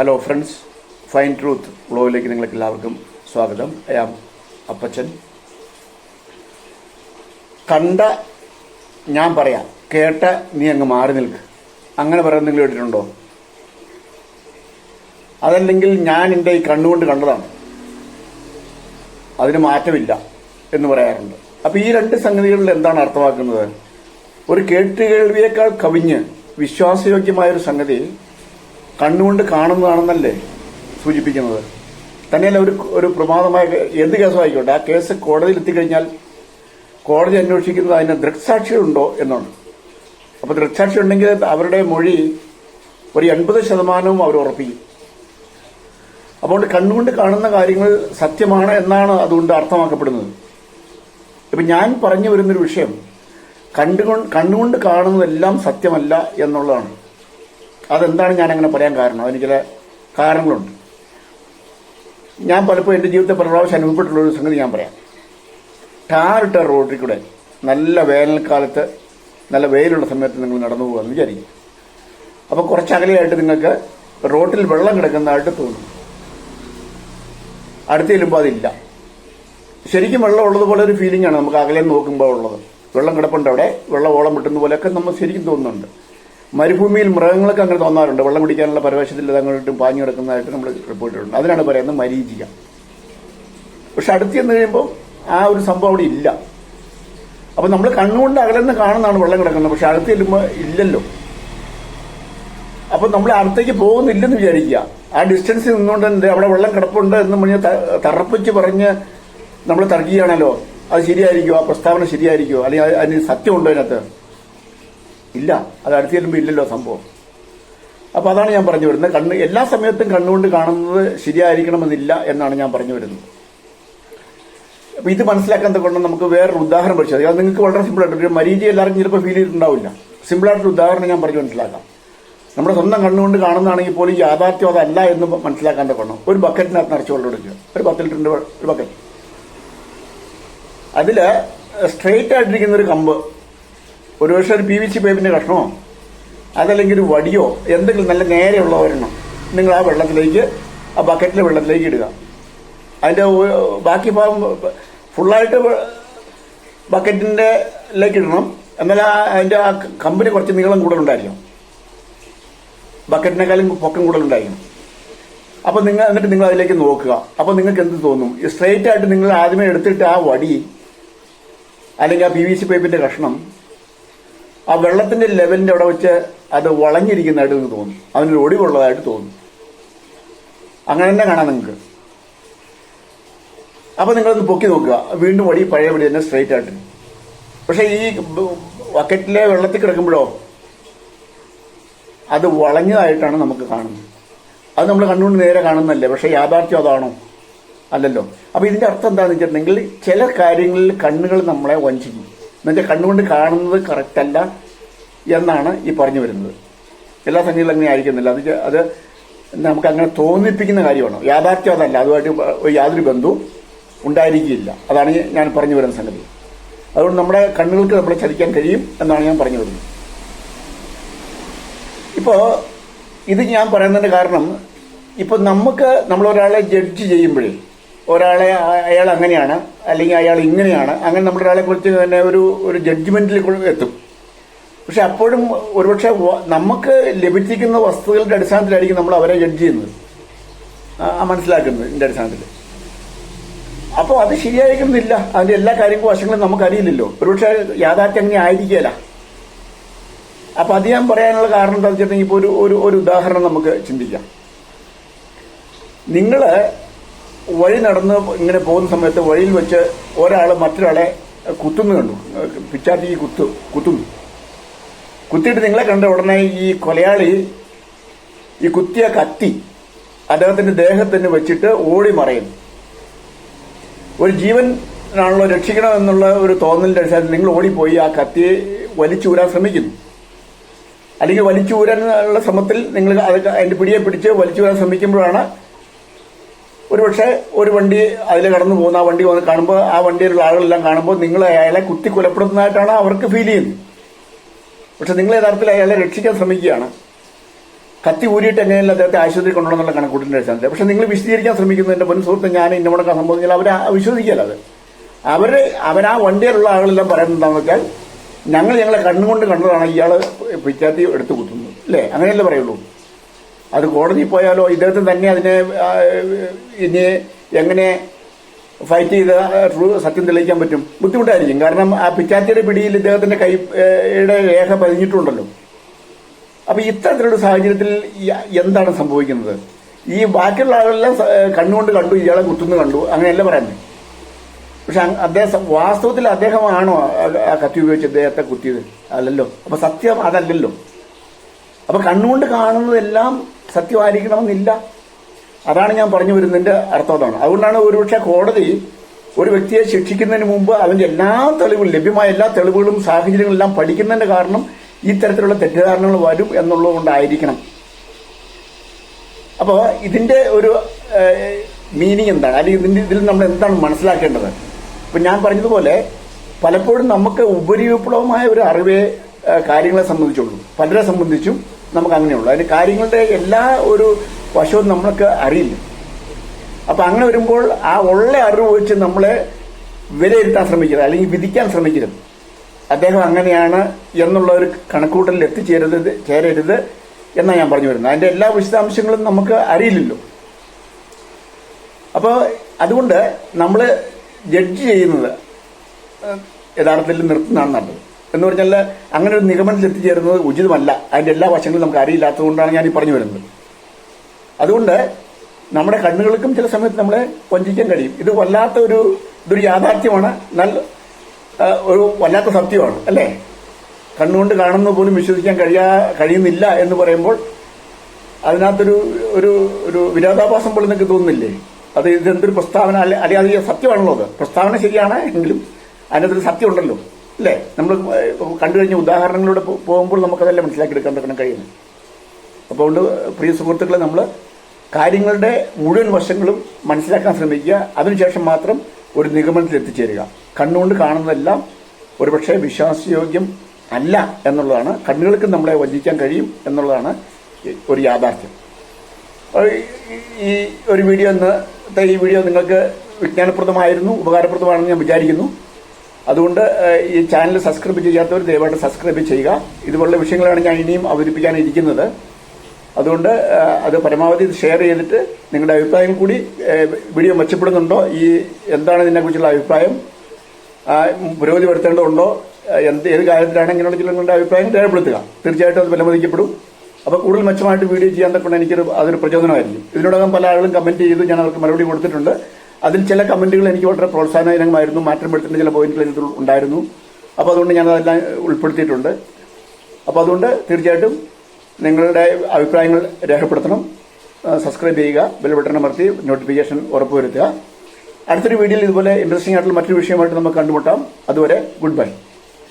Hello friends fine truth ബ്ലോഗിലേക്ക് നിങ്ങൾക്ക് എല്ലാവർക്കും സ്വാഗതം. I am Appachan. കണ്ട ഞാൻ പറയാം. കേട്ട നീ അങ്ങ് മാറി നിൽക്ക്. അങ്ങനെ പറയാൻ നിങ്ങൾ കേട്ടിട്ടുണ്ടോ? അതല്ലെങ്കിൽ ഞാൻ എന്റെ ഈ കണ്ണുകൊണ്ട് കണ്ടതാണ്. അതിന് മാറ്റമില്ല എന്ന് പറയാറുണ്ട്. അപ്പോൾ ഈ രണ്ട് സംഗതികളിൽ എന്താണ് അർത്ഥമാക്കുന്നത്? ഒരു കേട്ടുകേൾവിയേക്കാൾ കവിഞ്ഞ് വിശ്വാസയോഗ്യമായ ഒരു സംഗതി കണ്ണുകൊണ്ട് കാണുന്നതാണെന്നല്ലേ സൂചിപ്പിക്കുന്നത്? തന്നെയല്ല ഒരു ഒരു പ്രമാദമായ എന്ത് കേസുമായിക്കോട്ടെ ആ കേസ് കോടതിയിൽ എത്തിക്കഴിഞ്ഞാൽ കോടതി അന്വേഷിക്കുന്നത് അതിന് ദൃക്സാക്ഷികളുണ്ടോ എന്നാണ്. അപ്പോൾ ദൃക്സാക്ഷി ഉണ്ടെങ്കിൽ അവരുടെ മൊഴി ഒരു എൺപത് ശതമാനവും അവർ ഉറപ്പിക്കും. അപ്പോൾ കണ്ണുകൊണ്ട് കാണുന്ന കാര്യങ്ങൾ സത്യമാണ് എന്നാണ് അതുകൊണ്ട് അർത്ഥമാക്കപ്പെടുന്നത്. ഇപ്പൊ ഞാൻ പറഞ്ഞു വരുന്നൊരു വിഷയം കണ്ടുകൊണ്ട് കണ്ണുകൊണ്ട് കാണുന്നതെല്ലാം സത്യമല്ല എന്നുള്ളതാണ്. അതെന്താണ് ഞാൻ അങ്ങനെ പറയാൻ കാരണം? അതിന് ചില കാരണങ്ങളുണ്ട്. ഞാൻ പലപ്പോഴും എന്റെ ജീവിതത്തെ പല പ്രാവശ്യം അനുഭവപ്പെട്ടുള്ള ഒരു സംഗതി ഞാൻ പറയാം. ടാറിട്ട റോഡിൽ കൂടെ നല്ല വേനൽക്കാലത്ത് നല്ല വെയിലുള്ള സമയത്ത് നിങ്ങൾ നടന്നു പോകുമെന്ന് വിചാരിക്കും. അപ്പോൾ കുറച്ച് അകലെയായിട്ട് നിങ്ങൾക്ക് റോട്ടിൽ വെള്ളം കിടക്കുന്നതായിട്ട് തോന്നും. അടുത്ത് ചെല്ലുമ്പോൾ അതില്ല. ശരിക്കും വെള്ളം ഉള്ളതുപോലെ ഒരു ഫീലിംഗ് ആണ് നമുക്ക് അകലെ നോക്കുമ്പോൾ ഉള്ളത്. വെള്ളം കിടപ്പുണ്ട് അവിടെ വെള്ളം ഓളം വിട്ടുന്ന പോലെയൊക്കെ നമ്മൾ ശരിക്കും തോന്നുന്നുണ്ട്. മരുഭൂമിയിൽ മൃഗങ്ങളൊക്കെ അങ്ങനെ തോന്നാറുണ്ട് വെള്ളം കുടിക്കാനുള്ള പരവശത്തിൽ അങ്ങോട്ടും പാഞ്ഞു കിടക്കുന്നതായിട്ട് നമ്മൾ റിപ്പോർട്ടിട്ടുണ്ട് അതിനാണ് പറയുന്നത് മരീചിക. പക്ഷെ അടുത്ത് ചെന്ന് കഴിയുമ്പോൾ ആ ഒരു സംഭവം അവിടെ ഇല്ല. അപ്പൊ നമ്മൾ കണ്ണുകൊണ്ട് അകലെന്ന് കാണുന്നതാണ് വെള്ളം കിടക്കുന്നത്. പക്ഷെ അടുത്ത് ചെല്ലുമ്പോൾ ഇല്ലല്ലോ. അപ്പൊ നമ്മൾ അടുത്തേക്ക് പോകുന്നില്ലെന്ന് വിചാരിക്കുക. ആ ഡിസ്റ്റൻസിൽ നിന്നുകൊണ്ട് എന്ത് അവിടെ വെള്ളം കിടപ്പുണ്ട് എന്ന് പറഞ്ഞ് തറപ്പിച്ച് പറഞ്ഞ് നമ്മൾ തർക്കിയാണല്ലോ അത് ശരിയായിരിക്കുമോ? ആ പ്രസ്താവന ശരിയായിരിക്കുമോ? അല്ലെങ്കിൽ അതിന് സത്യമുണ്ടോ അതിനകത്ത് ഇല്ല. അത് അടുത്ത് ചെല്ലുമ്പോൾ ഇല്ലല്ലോ സംഭവം. അപ്പോൾ അതാണ് ഞാൻ പറഞ്ഞു വരുന്നത്. കണ്ണ് എല്ലാ സമയത്തും കണ്ണുകൊണ്ട് കാണുന്നത് ശരിയായിരിക്കണമെന്നില്ല എന്നാണ് ഞാൻ പറഞ്ഞു വരുന്നത്. അപ്പോൾ ഇത് മനസ്സിലാക്കാൻ കൊണ്ട് നമുക്ക് വേറൊരു ഉദാഹരണം പഠിച്ചത് അത് നിങ്ങൾക്ക് വളരെ സിമ്പിൾ ആയിട്ട് ഒരു മരീചി എല്ലാവർക്കും ചിലപ്പോൾ ഫീൽ ചെയ്തിട്ടുണ്ടാവില്ല. സിമ്പിൾ ആയിട്ടൊരു ഉദാഹരണം ഞാൻ പറഞ്ഞു മനസ്സിലാക്കാം. നമ്മുടെ സ്വന്തം കണ്ണുകൊണ്ട് കാണുന്നതാണെങ്കിൽ പോലും യാഥാർത്ഥ്യം അതല്ല എന്ന് മനസ്സിലാക്കാൻ തക്കണം ഒരു ബക്കറ്റിനകത്ത് നിറച്ച് വെള്ളം എടുക്കുക. ഒരു പത്ത് ലിറ്ററിന്റെ ഒരു ബക്കറ്റ് അതിൽ സ്ട്രെയിറ്റ് ആയിട്ടിരിക്കുന്ന ഒരു കമ്പ് ഒരുപക്ഷെ ഒരു പി വി സി പൈപ്പിന്റെ കഷ്ണമോ? അതല്ലെങ്കിൽ ഒരു വടിയോ? എന്തെങ്കിലും നല്ല നേരെയുള്ള ഒരെണ്ണം നിങ്ങൾ ആ വെള്ളത്തിലേക്ക് ആ ബക്കറ്റിലെ വെള്ളത്തിലേക്ക് ഇടുക. അതിന്റെ ബാക്കി ഭാഗം ഫുള്ളായിട്ട് ബക്കറ്റിന്റെ ലേക്ക് ഇടണം. എന്നാൽ ആ അതിന്റെ ആ കമ്പനി കുറച്ച് നീളം കൂടുതലുണ്ടായിരിക്കും ബക്കറ്റിനേക്കാളും പൊക്കം കൂടുതലുണ്ടായിരിക്കും അപ്പൊ നിങ്ങൾ എന്നിട്ട് നിങ്ങൾ അതിലേക്ക് നോക്കുക. അപ്പൊ നിങ്ങൾക്ക് എന്ത് തോന്നും? സ്ട്രെയിറ്റ് ആയിട്ട് നിങ്ങൾ ആദ്യമേ എടുത്തിട്ട് ആ വടി അല്ലെങ്കിൽ ആ പി വി സി പൈപ്പിന്റെ കഷ്ണം ആ വെള്ളത്തിന്റെ ലെവലിന്റെ അവിടെ വെച്ച് അത് വളഞ്ഞിരിക്കുന്നതായിട്ട് നിങ്ങൾക്ക് തോന്നും. അതിനൊരു ഒടിവുള്ളതായിട്ട് തോന്നും. അങ്ങനെ തന്നെ കാണാം നിങ്ങൾക്ക്. അപ്പൊ നിങ്ങളൊന്ന് പൊക്കി നോക്കുക. വീണ്ടും വടി പഴയ വടി തന്നെ സ്ട്രെയിറ്റ് ആയിട്ട്. പക്ഷെ ഈ ബക്കറ്റിലെ വെള്ളത്തിൽ കിടക്കുമ്പോഴോ അത് വളഞ്ഞതായിട്ടാണ് നമുക്ക് കാണുന്നത്. അത് നമ്മൾ കണ്ണുകൊണ്ട് നേരെ കാണുന്നല്ലേ പക്ഷെ യാഥാർത്ഥ്യം അതാണോ? അല്ലല്ലോ. അപ്പൊ ഇതിന്റെ അർത്ഥം എന്താണെന്ന് വെച്ചിട്ടുണ്ടെങ്കിൽ ചില കാര്യങ്ങളിൽ കണ്ണുകൾ നമ്മളെ വഞ്ചിക്കും. എന്നുവെച്ചാൽ കണ്ണുകൊണ്ട് കാണുന്നത് കറക്റ്റല്ല എന്നാണ് ഈ പറഞ്ഞു വരുന്നത്. എല്ലാ സംഗീതം അങ്ങനെ ആയിരിക്കുന്നില്ല. അത് അത് നമുക്ക് അങ്ങനെ തോന്നിപ്പിക്കുന്ന കാര്യമാണ്? യാഥാർത്ഥ്യം അതല്ല. അതുമായിട്ട് യാതൊരു ബന്ധവും ഉണ്ടായിരിക്കില്ല അതാണ് ഞാൻ പറഞ്ഞു വരുന്ന സംഗതി. അതുകൊണ്ട് നമ്മുടെ കണ്ണുകൾക്ക് നമ്മളെ ചതിക്കാൻ കഴിയും എന്നാണ് ഞാൻ പറഞ്ഞു വരുന്നത്. ഇപ്പോ ഇത് ഞാൻ പറയുന്നതിന്റെ കാരണം ഇപ്പൊ നമുക്ക് നമ്മളൊരാളെ ജഡ്ജ് ചെയ്യുമ്പോഴേ ഒരാളെ അയാൾ അങ്ങനെയാണ് അല്ലെങ്കിൽ അയാൾ ഇങ്ങനെയാണ് അങ്ങനെ നമ്മൾ ഒരാളെ കുറിച്ച് തന്നെ ഒരു ഒരു ജഡ്ജ്മെന്റിൽ എത്തും. പക്ഷെ അപ്പോഴും ഒരുപക്ഷെ നമുക്ക് ലഭിച്ചിരിക്കുന്ന വസ്തുക്കളുടെ അടിസ്ഥാനത്തിലായിരിക്കും നമ്മൾ അവരെ ജഡ്ജ് ചെയ്യുന്നത്. മനസ്സിലാക്കുന്നത് ഇതിന്റെ അടിസ്ഥാനത്തിൽ. അപ്പോൾ അത് ശരിയായിരിക്കുന്നില്ല. അതിന്റെ എല്ലാ കാര്യങ്ങളും വശങ്ങളും നമുക്കറിയില്ലല്ലോ. ഒരുപക്ഷെ യാഥാർത്ഥ്യം അങ്ങനെ ആയിരിക്കില്ല അപ്പൊ അത് ഞാൻ പറയാനുള്ള കാരണം എന്താണെന്ന് വെച്ചിട്ടുണ്ടെങ്കിൽ ഇപ്പോൾ ഒരു ഒരു ഉദാഹരണം നമുക്ക് ചിന്തിക്കാം. നിങ്ങൾ വഴി നടന്ന് ഇങ്ങനെ പോകുന്ന സമയത്ത് വഴിയിൽ വെച്ച് ഒരാൾ മറ്റൊരാളെ കുത്തുന്നു കണ്ടു പിച്ചാത്തി കുത്തു കുത്തുന്നു. കുത്തിയിട്ട് നിങ്ങളെ കണ്ട ഉടനെ ഈ കൊലയാളി ഈ കുത്തിയ കത്തി അദ്ദേഹത്തിന്റെ ദേഹത്തിന് വെച്ചിട്ട് ഓടി മറയുന്നു. ഒരു ജീവൻ ആണല്ലോ രക്ഷിക്കണം എന്നുള്ള ഒരു തോന്നലിന്റെ അടിസ്ഥാനത്തിൽ നിങ്ങൾ ഓടിപ്പോയി ആ കത്തി വലിച്ചൂരാൻ ശ്രമിക്കുന്നു. അല്ലെങ്കിൽ വലിച്ചൂരാനുള്ള ശ്രമത്തിൽ നിങ്ങൾ അതിന്റെ പിടിയെ പിടിച്ച് വലിച്ചൂരാൻ ശ്രമിക്കുമ്പോഴാണ് ഒരുപക്ഷെ ഒരു വണ്ടി അതിൽ കടന്നു പോകുന്ന ആ വണ്ടി വന്ന് കാണുമ്പോൾ ആ വണ്ടിയിലുള്ള ആളുകളെല്ലാം കാണുമ്പോൾ നിങ്ങൾ അയാളെ കുത്തി കൊലപ്പെടുന്നതായിട്ടാണ് അവർക്ക് ഫീൽ ചെയ്യുന്നത്. പക്ഷെ നിങ്ങൾ യഥാർത്ഥത്തിൽ അയാളെ രക്ഷിക്കാൻ ശ്രമിക്കുകയാണ്. കത്തി ഊരിയിട്ട് എങ്ങനെയല്ല അദ്ദേഹത്തെ ആശുപത്രി കൊണ്ടുപോകണമെന്നുള്ള കണക്കൂട്ടിന്റെ അടിസ്ഥാനത്തിൽ. പക്ഷെ നിങ്ങൾ വിശദീകരിക്കാൻ ശ്രമിക്കുന്നു എന്റെ മുൻ സുഹൃത്ത് ഞാൻ ഇന്നോടൊക്കെ സംഭവിച്ചാൽ അവർ വിശ്വസിക്കില്ല അത്. അവർ അവരാ വണ്ടിയിലുള്ള ആളുകളെല്ലാം പറയുന്നത് എന്താണെന്ന് വെച്ചാൽ ഞങ്ങൾ ഞങ്ങളെ കണ്ണുകൊണ്ട് കണ്ടതാണ് ഇയാൾ പിച്ചാത്തി എടുത്തു കുത്തുന്നത്. അല്ലേ? അങ്ങനെയല്ലേ പറയുള്ളൂ? അത് കോടതി പോയാലോ? ഇദ്ദേഹത്തിന് തന്നെ അതിനെ ഇനി എങ്ങനെ ഫൈറ്റ് ചെയ്ത് സത്യം തെളിയിക്കാൻ പറ്റും? ബുദ്ധിമുട്ടായിരിക്കും. കാരണം ആ പിച്ചാത്തിയുടെ പിടിയിൽ ഇദ്ദേഹത്തിന്റെ കൈയുടെ രേഖ പതിഞ്ഞിട്ടുണ്ടല്ലോ. അപ്പൊ ഇത്തരത്തിലൊരു സാഹചര്യത്തിൽ എന്താണ് സംഭവിക്കുന്നത്? ഈ ബാക്കിയുള്ള ആളെല്ലാം കണ്ണുകൊണ്ട് കണ്ടു ഇയാളെ കുത്തുന്നു കണ്ടു. അങ്ങനെയല്ല പറയുന്നത്. പക്ഷെ അദ്ദേഹം വാസ്തവത്തിൽ അദ്ദേഹമാണോ ആ കത്തി ഉപയോഗിച്ച് അദ്ദേഹത്തെ കുത്തിയത്? അല്ലല്ലോ. അപ്പൊ സത്യം അതല്ലല്ലോ. അപ്പൊ കണ്ണുകൊണ്ട് കാണുന്നതെല്ലാം സത്യമായിരിക്കണമെന്നില്ല അതാണ് ഞാൻ പറഞ്ഞു വരുന്നതിന്റെ അർത്ഥം അതാണ് അതുകൊണ്ടാണ് ഒരുപക്ഷെ കോടതി ഒരു വ്യക്തിയെ ശിക്ഷിക്കുന്നതിന് മുമ്പ് അതിന്റെ എല്ലാ തെളിവുകളും ലഭ്യമായ എല്ലാ തെളിവുകളും സാഹചര്യങ്ങളും എല്ലാം പഠിക്കുന്നതിന്റെ കാരണം ഇത്തരത്തിലുള്ള തരത്തിലുള്ള തെറ്റിദ്ധാരണകൾ വരും എന്നുള്ളത് കൊണ്ടായിരിക്കണം അപ്പോൾ ഇതിന്റെ ഒരു മീനിങ് എന്താണ്? അല്ലെങ്കിൽ ഇതിന്റെ ഇതിൽ നമ്മൾ എന്താണ് മനസ്സിലാക്കേണ്ടത്? ഇപ്പൊ ഞാൻ പറഞ്ഞതുപോലെ പലപ്പോഴും നമുക്ക് ഉപരിവിപ്ലവമായ ഒരു അറിവേ കാര്യങ്ങളെ സംബന്ധിച്ചുള്ളൂ. പലരെ സംബന്ധിച്ചും നമുക്ക് അങ്ങനെയുള്ളൂ അതിന് കാര്യങ്ങളുടെ എല്ലാ ഒരു വശവും നമ്മൾക്ക് അറിയില്ല. അപ്പൊ അങ്ങനെ വരുമ്പോൾ ആ ഉള്ള അറിവ് വെച്ച് നമ്മളെ വിലയിരുത്താൻ ശ്രമിക്കരുത് അല്ലെങ്കിൽ വിധിക്കാൻ ശ്രമിക്കരുത്. അദ്ദേഹം അങ്ങനെയാണ് എന്നുള്ള ഒരു കണക്കൂട്ടലിൽ എത്തിച്ചേരരുത് ചേരരുത് എന്നാണ് ഞാൻ പറഞ്ഞു വരുന്നത്. അതിന്റെ എല്ലാ വിശദാംശങ്ങളും നമുക്ക് അറിയില്ലല്ലോ. അപ്പോൾ അതുകൊണ്ട് നമ്മൾ ജഡ്ജ് ചെയ്യുന്നത് യഥാർത്ഥത്തിൽ നിർത്തുന്നതാണ് നല്ലത്. എന്ന് പറഞ്ഞാൽ അങ്ങനെ ഒരു നിഗമനത്തിൽ എത്തിച്ചേരുന്നത് ഉചിതമല്ല. അതിന്റെ എല്ലാ വശങ്ങളും നമുക്ക് അറിയില്ലാത്തതുകൊണ്ടാണ് ഞാൻ ഈ പറഞ്ഞു വരുന്നത്. അതുകൊണ്ട് നമ്മുടെ കണ്ണുകൾക്കും ചില സമയത്ത് നമ്മളെ വഞ്ചിക്കാൻ കഴിയും. ഇത് വല്ലാത്ത ഒരു ഇതൊരു യാഥാർത്ഥ്യമാണ്. നല്ല ഒരു വല്ലാത്ത സത്യമാണ് അല്ലേ? കണ്ണുകൊണ്ട് കാണുന്ന പോലും വിശ്വസിക്കാൻ കഴിയാ കഴിയുന്നില്ല എന്ന് പറയുമ്പോൾ അതിനകത്തൊരു ഒരു ഒരു വിരോധാഭാസം പോലെ നിങ്ങൾക്ക് തോന്നുന്നില്ലേ? അത് ഇതെന്തൊരു പ്രസ്താവന അല്ലെ അല്ലെങ്കിൽ അത് സത്യമാണല്ലോ അത്. പ്രസ്താവന ശരിയാണ് എങ്കിലും അതിനകത്തൊരു സത്യം ഉണ്ടല്ലോ അല്ലേ? നമ്മൾ കണ്ടു കഴിഞ്ഞ ഉദാഹരണങ്ങളിലൂടെ പോകുമ്പോൾ നമുക്കതെല്ലാം മനസ്സിലാക്കിയെടുക്കാൻ പറ്റണം കഴിയുന്നു അപ്പോൾ അതുകൊണ്ട് പ്രിയ സുഹൃത്തുക്കളെ നമ്മൾ കാര്യങ്ങളുടെ മുഴുവൻ വശങ്ങളും മനസ്സിലാക്കാൻ ശ്രമിക്കുക. അതിനുശേഷം മാത്രം ഒരു നിഗമനത്തിൽ എത്തിച്ചേരുക. കണ്ണുകൊണ്ട് കാണുന്നതെല്ലാം ഒരുപക്ഷെ വിശ്വാസയോഗ്യം അല്ല എന്നുള്ളതാണ്. കണ്ണുകൾക്ക് നമ്മളെ വഞ്ചിക്കാൻ കഴിയും എന്നുള്ളതാണ് ഒരു യാഥാർത്ഥ്യം. ഈ- ഒരു വീഡിയോ ഇന്നത്തെ ഈ വീഡിയോ നിങ്ങൾക്ക് വിജ്ഞാനപ്രദമായിരുന്നു ഉപകാരപ്രദമാണെന്ന് ഞാൻ വിചാരിക്കുന്നു. അതുകൊണ്ട് ഈ ചാനൽ സബ്സ്ക്രൈബ് ചെയ്യാത്തവർ ദയവായിട്ട് സബ്സ്ക്രൈബ് ചെയ്യുക. ഇതുപോലുള്ള വിഷയങ്ങളാണ് ഞാൻ ഇനിയും അവതരിപ്പിക്കാനിരിക്കുന്നത്. അതുകൊണ്ട് അത് പരമാവധി ഷെയർ ചെയ്തിട്ട് നിങ്ങളുടെ അഭിപ്രായം കൂടി വീഡിയോ മെച്ചപ്പെടുന്നുണ്ടോ? ഈ എന്താണ് ഇതിനെക്കുറിച്ചുള്ള അഭിപ്രായം? പുരോഗതി വരുത്തേണ്ടതുണ്ടോ? എന്ത് ഏത് കാര്യത്തിലാണ് ഇങ്ങനെയുള്ള നിങ്ങളുടെ അഭിപ്രായം രേഖപ്പെടുത്തുക. തീർച്ചയായിട്ടും അത് വിലമതിക്കപ്പെടും. അപ്പോൾ കൂടുതൽ മെച്ചമായിട്ട് വീഡിയോ ചെയ്യാൻ തക്കൊണ്ട് എനിക്കൊരു അതൊരു പ്രചോദനമായിരിക്കും. ഇതിനോടകം പല ആളുകളും കമന്റ് ചെയ്ത് ഞാൻ അവർക്ക് മറുപടി കൊടുത്തിട്ടുണ്ട്. അതിൽ ചില കമന്റുകൾ എനിക്ക് വളരെ പ്രോത്സാഹനകരമായിരുന്നു. മാറ്റം വരുത്തേണ്ട ചില പോയിന്റുകൾ ഇതിൽ ഉണ്ടായിരുന്നു. അപ്പോൾ അതുകൊണ്ട് ഞാൻ അതെല്ലാം ഉൾപ്പെടുത്തിയിട്ടുണ്ട്. അപ്പോൾ അതുകൊണ്ട് തീർച്ചയായിട്ടും നിങ്ങളുടെ അഭിപ്രായങ്ങൾ രേഖപ്പെടുത്തണം. സബ്സ്ക്രൈബ് ചെയ്യുക ബെൽ ബട്ടൺ അമർത്തി നോട്ടിഫിക്കേഷൻ ഉറപ്പുവരുത്തുക. അടുത്തൊരു വീഡിയോയിൽ ഇതുപോലെ ഇൻട്രസ്റ്റിംഗ് ആയിട്ടുള്ള മറ്റൊരു വിഷയമായിട്ട് നമുക്ക് കണ്ടുമുട്ടാം. അതുവരെ ഗുഡ് ബൈ